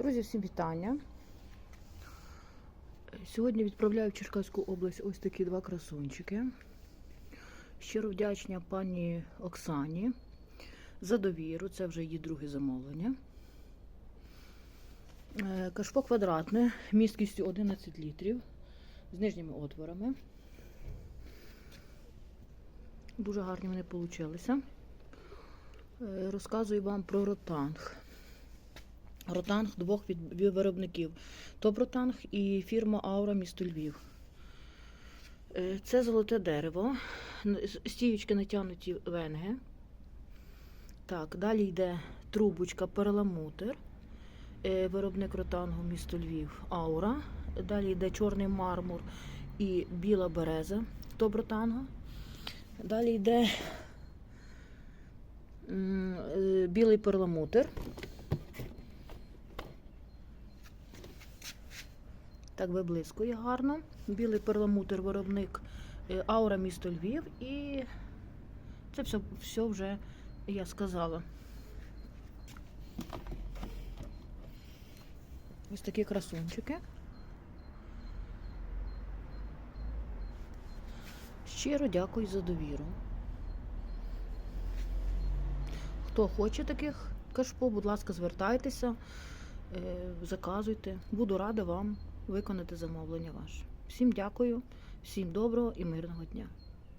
Друзі, всім вітання. Сьогодні відправляю в Черкаську область ось такі два красунчики. Щиро вдячна пані Оксані за довіру. Це вже її друге замовлення. Е, Кашпо квадратне, місткістю 11 літрів з нижніми отворами. Дуже гарні вони вийшли. Розказую вам про ротанг. Ротанг двох виробників. Топротанг і фірма Аура місто Львів. Е, Це золоте дерево. Стіючки натягнуті венги. Так, далі йде трубочка перламутр. Е, Виробник ротангу місто Львів Аура. Далі йде чорний мармур і біла береза Топротанга. Далі йде е, білий перламутр. Так виблискує гарно. Білий перламутр виробник е, Аура місто Львів. І це все, все вже я сказала. Ось такі красунчики. Щиро дякую за довіру. Хто хоче таких кашпо, будь ласка, звертайтеся, е, заказуйте. Буду рада вам виконати замовлення ваше. Всім дякую, всім доброго і мирного дня.